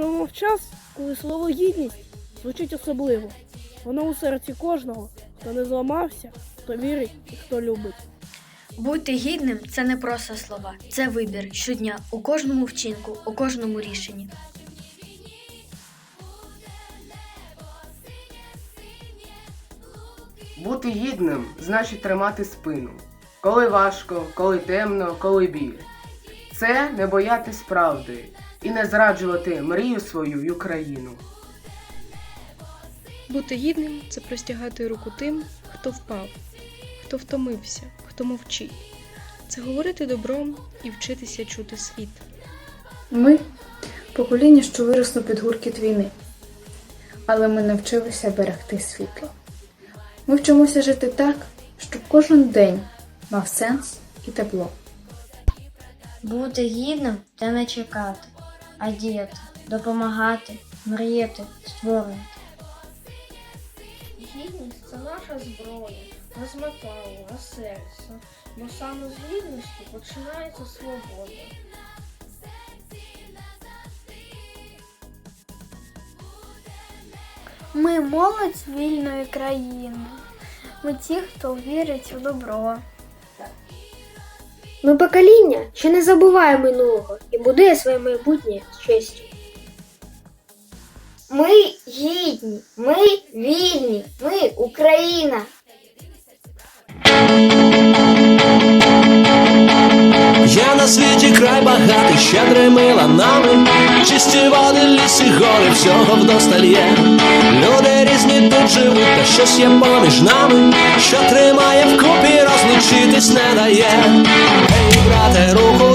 Живемо в час, коли слово гідність звучить особливо. Воно у серці кожного, хто не зламався, хто вірить і хто любить. Бути гідним це не просто слова, це вибір щодня у кожному вчинку, у кожному рішенні. Бути гідним значить тримати спину. Коли важко, коли темно, коли біль. Це не боятись правди і не зраджувати мрію свою й Україну. Бути гідним це простягати руку тим, хто впав, хто втомився, хто мовчить. Це говорити добром і вчитися чути світ. Ми покоління, що виросло під гуркіт війни, але ми навчилися берегти світло. Ми вчимося жити так, щоб кожен день мав сенс і тепло. Бути гідним це не чекати, а діяти, допомагати, мріяти, створювати. Гідність це наша зброя, не з металу, а серця. Бо саме з гідності починається свобода. Ми молодь вільної країни. Ми ті, хто вірить у добро. Ми покоління, що не забуває минулого і будує своє майбутнє з честю. Ми гідні, ми вільні, ми Україна. Є на світі край багатий, щедрими ланами, чисті води, ліси, гори, всього вдосталь є. Люди різні тут живуть, та щось є поміж нами, що тримає вкупі, розлучитись не дає. Pero